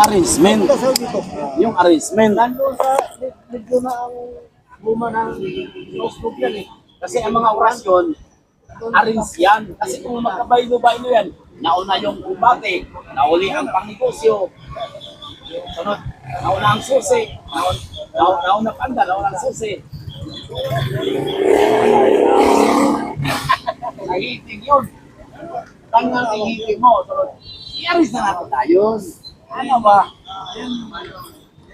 arrangement. Kasal dito. Yung arrangement. Nandun sa medyo na ang luma ng Facebook yan eh. Kasi ang mga orasyon, arrange yan. Kasi kung magkabaylo-baylo yan, nauna yung kumbate, nauli ang pangnegosyo, sunod, nauna ang susi, nauna, nauna, nauna panda, nauna ang susi. Nahihiting yun. Tangang hihiting mo, sunod, i-arrange na natin tayo. Ano ba?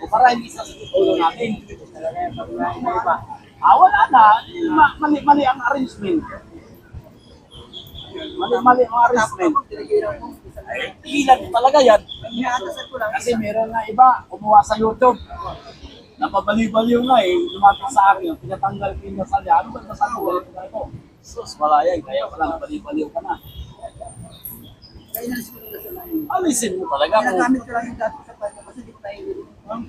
Para hindi sa ulo natin. Ah, wala na. Ma- Mali-mali ang arrangement. Mali-mali ang arrangement. Ilan talaga yan. Kasi meron na iba, kumuha sa YouTube. Napabaliw-baliw nga eh, lumapit sa akin, pinatanggal ko yung nasal niya. Ano ba nasal ko? Wala ko. Sus, malaya, kaya pala napabaliw-baliw ka na. Kaya na siguro. Alisin mo talaga kung Ginagamit ko lang yung dati sa panya kasi di ko tayo Ang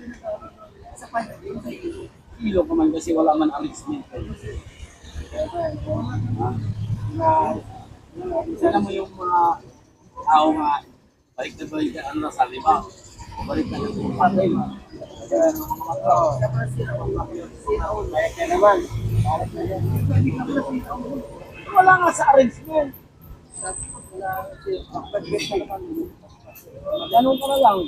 sa panya, di ko tayo kilo ka man kasi wala man arrangement. Sana mo yung mga tao nga balik na balik na ano na sa lima. Balik na yung patay. Naman. Wala nga sa arrangement. Ganun ka na lang.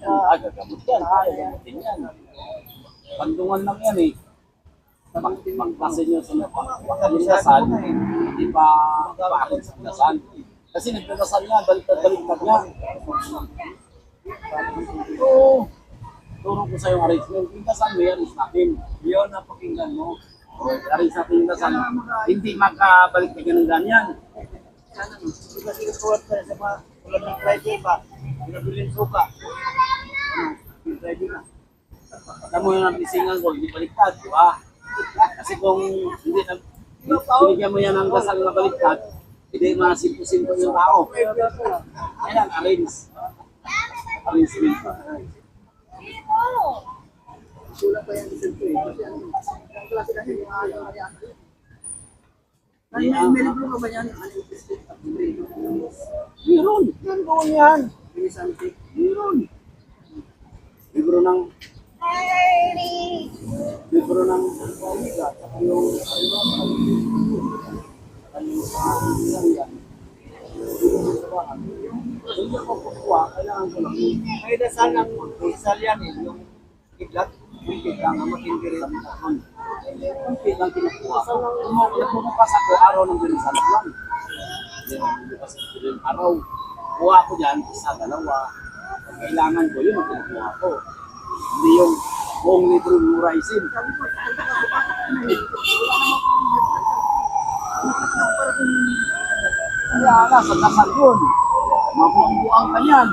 Ah, gagamot yan. Ah, gagamutin yan. Pandungan lang yan eh. Pagpasin nyo sa pagkalindasan, hindi pa paakit sa kindasan. Kasi nagdadasal nga, baliktad-baliktad nga. Oo. Turo ko sa yung arrangement. Kindasan mo yan, is natin. Yun na pakinggan mo. Arrange natin yung kindasan. Hindi makabalik na ganun ganyan. Sana. Diba sila suwat pa sa mga tulad ng Friday pa. Pinabilin suka. Ano? Yung Friday na. Alam mo yung napisingan ko, hindi baliktad, di ba? Kasi kung hindi na, binigyan mo yan ng dasal na baliktad, hindi masimpo-simpo yung tao. Kaya arrange. Arrangement. Kulang pa yan sa ito eh. Kasi ano, ang klase kasi yung mga ano yan. Ay, may may libro ka ba yan? Ano yung of the Brain? Meron. Meron yan. Binisante. Meron. Libro ng libro ng yung ko. May dasal ng dasal yan eh. Yung kidlat. Yung kidlat nga matindi rin. Kunti lang kinukuha nagbubukas ako, araw ng binasal ko lang. Hindi ako yung araw. Kuha ko dyan, isa, dalawa. Kailangan ko, yun ang kinukuha ko. Hindi yung buong libro memorizein. Kaya na, sa dasal yun. Mabuang-buang ka yan.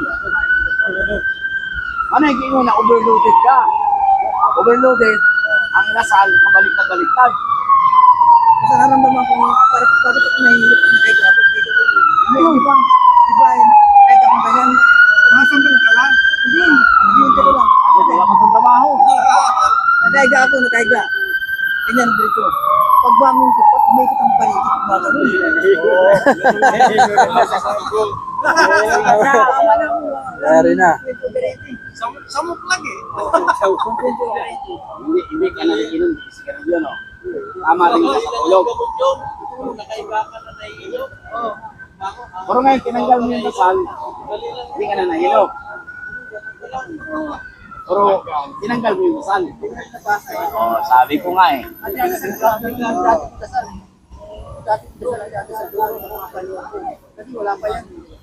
Ano yung na overloaded ka? Overloaded, ang dasal, kabaliktad-baliktad. Kasi naramdaman ko parang parang ko nahihirap ang kahit ako. Hindi, di ba? Di ba? eh, Kahit akong ganyan. Nasambal ka lang? Hindi. Hindi ka lang. Kasi wala kang trabaho. Nakahiga ako, nakahiga. Ganyan dito. Pagbangon ko, pag may kitang paligid, kumagano. Dari na. Samok lagi. Hindi, hindi ka nakikinom ng sigarilyo, no? Tama rin ka sa tulog. Pero ngayon, tinanggal mo yung dasal, hindi ka na nahilok. Pero tinanggal mo yung dasal. Oh, sabi ko nga eh. Pa yan. Sa panyo ko, di ako, di ako nahihirap.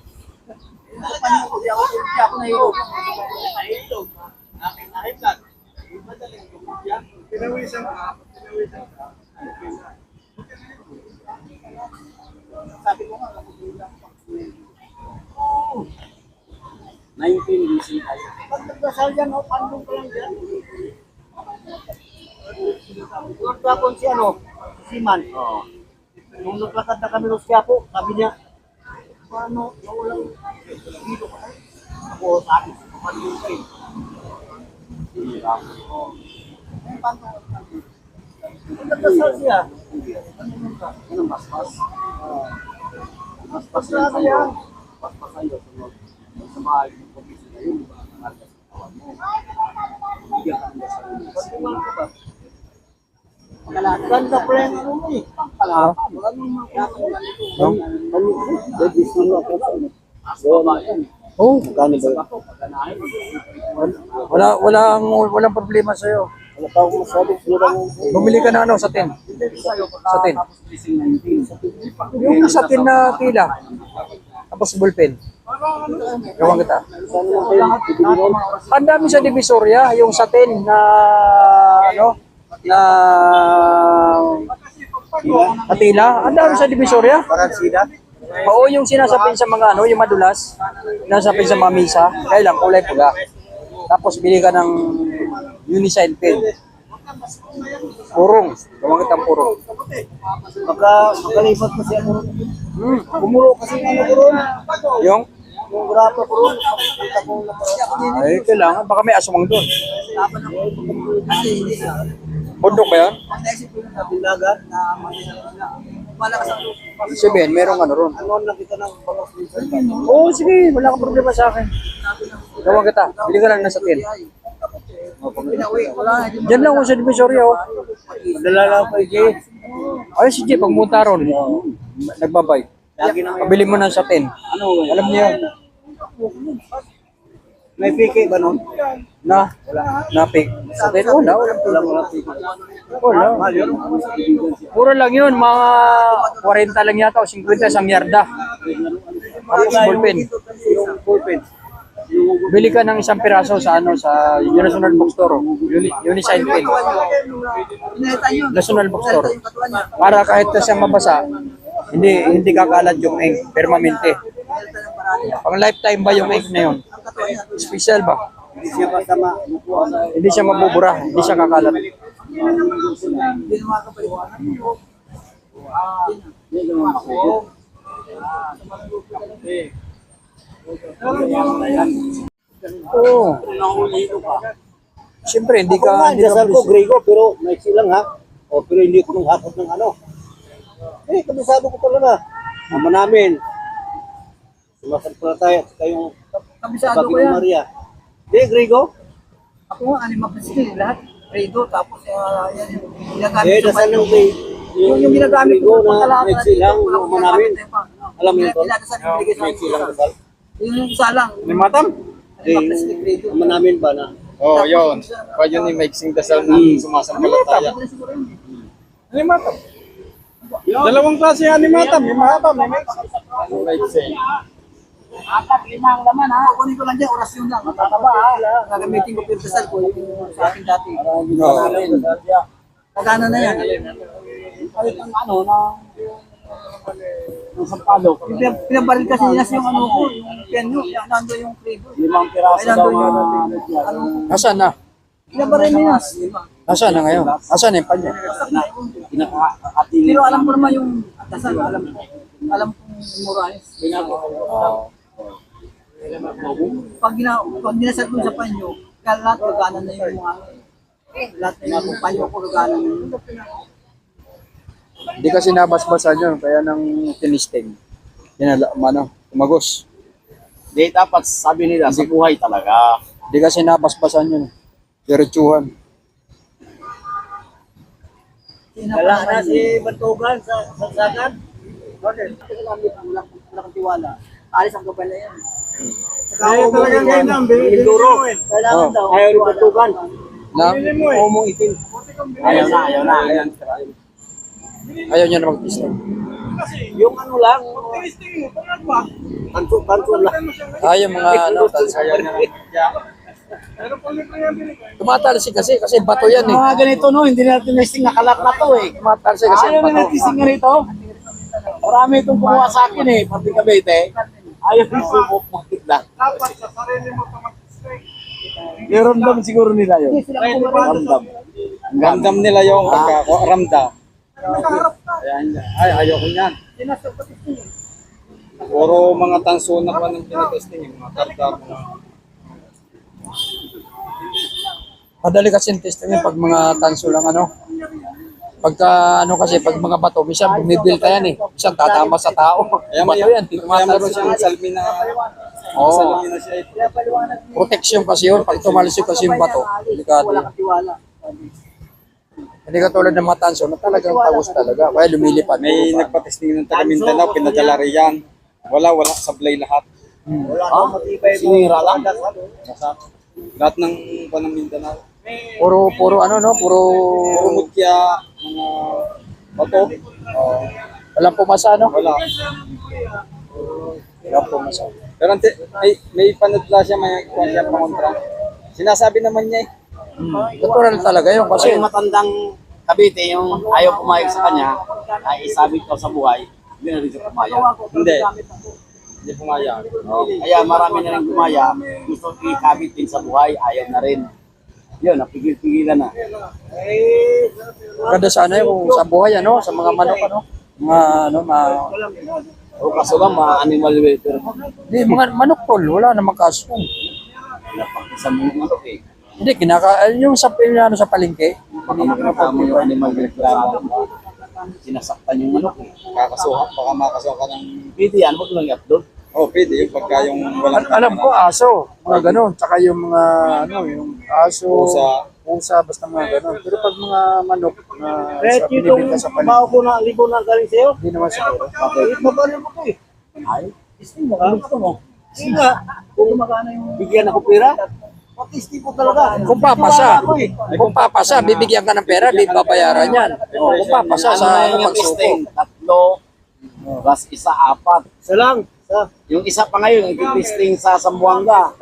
Pinawisan ka, pinawisan ka. Sabi ko nga, nakukulang pa. 19 BC tayo. Pag nagdasal yan, oh, pandong ko lang yan. Lord Gapon si ano, si Man. Oh. Nung naglatad na kami ng Quiapo, sabi niya, paano, nawalang dito ka tayo? Ako, sabi, pandong kayo. Oh. Eh, paano ka? Kung nagdasal siya, ano Sabi yan yan. sa'yo. Basbas sa'yo. sa bahay pag-isip na yun, di ba? Marka sa katawan mo. Bigyan ka ng dasal. Kulang ka ba? Ganda pa rin ano mo eh. Pangalapan. Wala nang makakagawa nito. No? Sa babae yan. Oh, Sa bato, pagkanahin. wala, walang, problema sa'yo. Wala pa akong masabi. Bumili ka na ano sa tin. Sa tin. pagkatapos gising 19. Yung sa tin na tila. Tapos ballpen. Gawang kita. Ang dami sa Divisoria, yung sa tin na ano, na na tila. Ang dami sa Divisoria. Parang sida? Oo, yung sinasapin sa mga ano, yung madulas, nasapin sa mga misa, kaya lang kulay pula. Tapos bili ka ng unisign pen. Purong. Gawang kitang purong. Baka makalipat kasi ako. Hmm. Bumulo kasi ano ko ron. Yung, Yung grapa na ay, kailangan. Baka may asumang doon. Hindi na. Bundok ba yan? Ang ko na na na. Ka sa loob. Si Ben, merong ano ron. Ano lang kita ng balas minsan. Oo, sige. Wala kang problema sa akin. Gawang kita. Bili ka lang na sa na. hindi Diyan lang ako sa Divisoria, oh. Dala lang pa Jay. Ay, si Jay, pagmunta ron, nagbabay. Na Pabili mo ng sa tin. Ano Alam niyo yan. May PK ba nun? Na, napik. Sa tin, wala. Wala wala. Wala. Puro lang yun, mga 40 lang yata o 50 isang yarda. Tapos ballpen. Yung ballpen. Bili ka ng isang piraso sa ano sa National Bookstore. Uni, Unisign pen. National Bookstore. Para kahit na siyang mabasa, hindi hindi kakalat yung ink, permanente. Pang lifetime ba yung ink na yun? Special ba? Hindi siya sa Hindi siya mabubura, hindi siya kakalat. Hindi na makakapaliwanag. Hindi naman ako. Oo. Siyempre, hindi Ako ka... nga, Hindi ka dasal ko, Grego, pero may silang ha. O, pero hindi ko nung hakot ng ano. Eh, kabisado ko pala na. Ama namin. Sumasampalataya at kayong Kabisado ko yan. Maria. Di, Grego? Ako nga, anima pa sila lahat. Redo, tapos uh, yan yung ginagamit Eh, sa kay Yung, yung ginagamit ko, na may silang walang ama namin. Alam mo yun, Tol? May akin. silang dasal. Yung isa lang. Sila Redo. Ama namin ba na? Oo, oh, yun. Pa yun yung mixing dasal na sumasampalataya. Limatam. Dalawang klase yung animatam. Yung mahaba, may mixing. Mixing. Apat, lima ang laman ha. Kunin ko lang dyan, orasyon lang. Matataba ha. Gagamitin ko pero dasal ko yung sa akin dati. Nagana na yan. Kahit ang ano, na ng sampalo. Yung pinab- Pinabaril kasi nila yung ano ko, yung pen nyo, yung nando yung flavor. Limang Ay, piraso daw yung na ano, Nasaan na? pinabaril nila. Nasaan na ngayon? Nasaan na yung panyo? Pero alam ko naman yung dasal, alam ko. Alam ko Morales. Pag, gina, pag ginasal ko sa panyo, kaya lahat gagana na yung mga lahat na yung panyo ko gagana na yun. Hindi kasi nabasbasan yun, kaya nang tinisting. Dinala, ano, tumagos. Di, dapat sabi nila, sa buhay talaga. Hindi kasi nabasbasan yun. Diretsuhan. Wala na si Bantugan sa sagsagan. Bakit? Wala wala kang tiwala. Alis ang gabay na yan. Saka Ay, umuwi talagang yan. ganyan ang bili Minduro. Kailangan Oh. daw. Ayaw ni Bantugan. Na, Umong itim. Ayaw na, ayaw na. Ayaw. ayaw niya na mag-testing. Yung ano lang, kanto, kanto lang. Ah, yung mga ano, ayaw niya na. Tumatalsi kasi, kasi bato yan eh. Mga ganito no, hindi natin nesting nakalat na to eh. Tumatalsi kasi Ayaw na bato. natising ganito. Marami itong kumuha sa akin eh, pati kabete. Ayaw yung sumupakit lang. Dapat sa sarili mo pa mag-stay. Ramdam siguro nila yun. Ramdam. Ramdam nila yung pagkakaramdam. Kaya, hindi- ay, ayoko niyan. Puro mga tanso na pa ng tinetesting, yung mga kardar mga Madali kasi yung testing pag mga tanso lang ano. Pagka ano kasi, pag mga bato, minsan bumibil ka yan eh. Minsan tatama sa tao. Kaya Bato yan, kaya meron tumatalsi. siyang salmi na Oo. Na siya. eh. Protection kasi yun. Pag tumalsik kasi yung bato, delikado yun. Hindi ka tulad ng matanso na talagang tagos talaga. Kaya lumilipad. May nagpatesting ng taga Mindanao, pinadala riyan. Wala, wala, sablay lahat. Wala kang matibay. Sinira lang? Lahat ng panang Mindanao. Puro, puro ano no? Puro... Puro mutya, mga bato. Oh, walang pumasa no? Wala. Walang pumasa. Pero ante, may, may panadla siya, may kuha siya pangontra. Sinasabi naman niya eh. Natural talaga yun Kasi yung matandang Cavite, yung ayaw pumayag sa kanya, ay isabit daw sa buhay, hindi na rin siya pumayag. Hindi. Hindi pumayag. Kaya marami na rin gumaya, gusto ikabit din sa buhay, ayaw na rin. Yun, napigil-pigilan na. ganda sana yung sa buhay ano, sa mga manok ano. Mga ano, mga... O kaso lang, mga animal welfare. Hindi, mga manok tol, wala namang kaso. Mo yung manok eh. Hindi, kinaka... Yung sa, yung ano, sa palengke, Baka makita mo yung animal welfare. Sinasaktan yung manok eh. Kakasuhan, baka makasuhan ka ng... Pwede yan, huwag lang i-upload. Oh, pwede yung pagka yung walang... Al- alam ko, aso, mga ganun. Tsaka yung mga, ano, yung aso, Pusa. pusa, basta mga ganun. Pero pag mga manok na Kahit sa itong binibenta sa palengke, bao ko na libo na galing sa'yo. hindi naman siguro. Bakit mabalin mo ko eh. Ay, isting mo ka. Gusto mo. Kasi nga, kung magkano yung Bigyan ako pera. Patisti ko talaga. Kung papasa, Tiwala eh. kung papasa, bibigyan ka ng pera, di babayaran yan. O, kung papasa Ano sa na yung pagsuko. Tatlo, plus isa, apat. Isa lang. Isa. Yung isa pa ngayon, yung testing sa Sambuanga.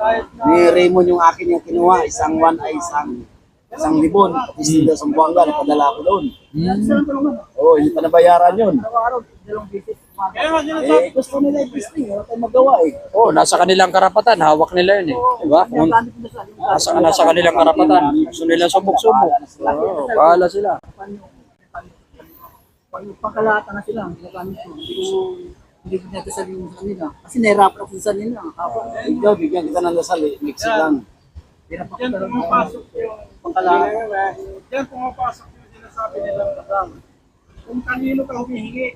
Ni Raymond yung akin yung kinuha. Isang one ay isang isang libon. Testing daw sa Sambuanga, napadala ko doon. Oo, oh, hindi pa nabayaran yun. Eh, gusto nila yung testing. Wala tayong magawa eh. Oh, nasa kanilang karapatan, hawak nila yun eh. Diba? Yung nasa, nasa kanilang karapatan, gusto nila subok-subok. Oo, bahala sila. pag pagkalata na sila. Hindi ko hindi ko sabihin sa kanila. Kasi nahirapan ako sa kanila. Kapag Ikaw, bigyan kita ng dasal eh. Mix lang. hirap ako talaga. Pumapasok yung pagkalata. Diyan pumapasok yung sinasabi nilang dasal. Kung kanino ka humihingi.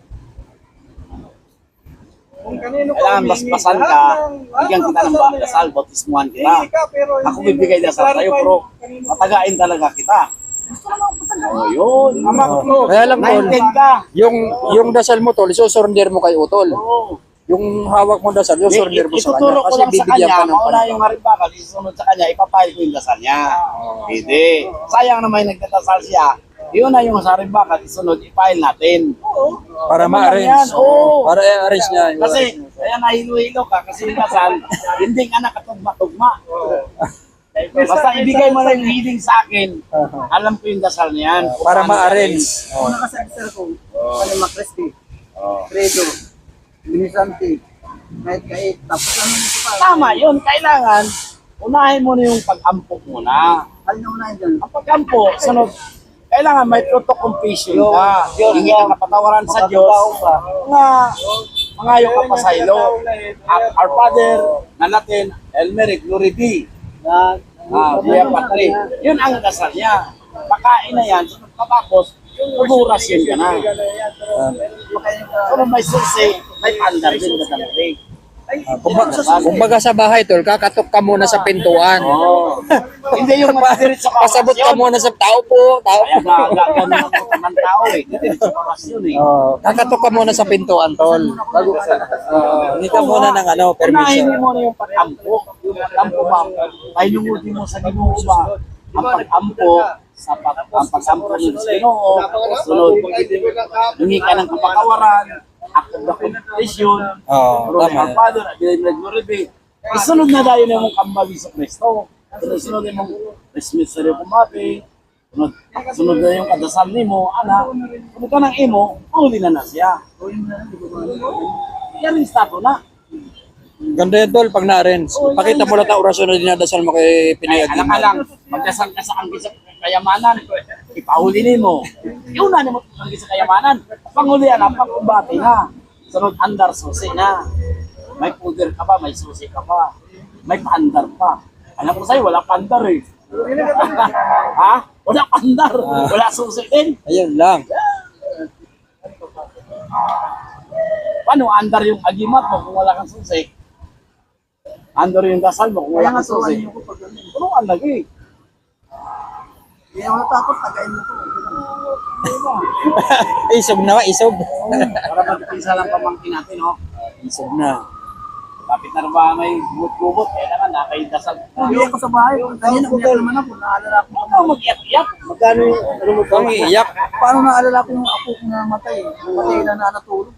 Kung kanino ka Kailangan humihingi. basbasan ka, bigyan kita ng ba- dasal, bautismuhan kita. Hihingi ka, pero Ako hindi mo bibigay dasal sa'yo, clarify bro. kanino ka- Matagain talaga kita. Oh, yun. Tama ko. Kaya Naintin ka. yung, yung dasal mo tol, isusurrender mo kay Utol. Oo. Yung hawak mo dasal, isusurrender mo sa kanya. Ituturo ko Kasi lang sa bibigyan kanya, ka ng mauna panahon. yung harimbakan, isusunod sa kanya, ipapahil ko yung dasal niya. Hindi. Sayang naman yung nagdadasal siya. Yun na yung sa harimbakan, isunod, ipahil natin. Para Ano lang yan? ma-arrange. Oo. Para i-arrange niya. yung- Kasi, kaya nahilo-hilo ka kasi dasal, hindi ka nakatugma-tugma. Basta ibigay mo lang yung healing sa akin, alam ko yung dasal niyan. Kung Para paano ma-arrange. Una ka sa sir ko, ano Macresti, Credo, Ministrante, kahit kahit, tapos ano nito pa. Tama yun, kailangan, unahin mo na yung pag-ampok muna. Alin na unahin dyan? Ang pag-ampo, sunod, kailangan may of confession ka. Hindi ka kapatawaran sa Diyos. Nga, mangayo ka pa sa ilo. Our our Father, na natin, El Glory be. Ah, Via Patri. Yun ang dasal niya. Pakain na yan, uburas yun ka na. Sunod may susi, may pandar din na dalating. Kumbaga, kumbaga sa bahay tol, kakatok ka muna sa pintuan. Hindi yung madidirit sa Pasabot ka muna sa tao po, tao Kaya po. ganun ang ng tao eh. Eh. Oh, kakatok ka muna sa pintuan tol. Bago uh, hindi ka muna ng ano, Unahin permission. mo na yung pag-ampo. Yung pag-ampo ba? Ay lumutin mo sa ginoo ba? Ang pag-ampo sa pag ang pag-ampo mo sa ginoo. Sunod, hingi ka ng kapatawaran. Ako na completion. Oo, Pero tama. ang Father, bilay mo nag-glory Isunod na na mong kambali sa Kristo. Sunod, na mong Christmas sa rin kumati. Sunod, sunod na yung kadasal ni mo, anak. Sunod ka ng imo, huli na na siya. Yan yung stato na. Ganda yan tol, pag na-arrange. Pakita mo lang ang orasyon na dinadasal mo kay Ay, Pinay alam ka lang, magdasal ka sa sa kayamanan, ipahuli mo. Yun na mo sa kayamanan. Pangulian na, pangkumbati na. Sunod andar susi na. May puder ka ba, may susi ka pa. May paandar pa. Alam ko sa'yo, wala pandar eh. ha? Wala pandar. Wala susi din. Ayun lang. Paano andar yung agimat mo kung wala kang susi? ando rin yung dasal mo kung wala kang susi. ganun. Tulungan lagi. Kaya ako natakot, tagayin niyo ko. Isog na, isog. Para magpisa lang pamangkin natin, no? Isog na. Kapit na ba may gumot-gumot, kaya naman nakaidasal. Umiyak ko sa bahay. Kanina umiyak naman ako. Naalala ko. Kang mag-iyak-iyak. Magkano yung ano mo iiyak. Paano naalala ko yung apo ko na matay? Matay na na natulog.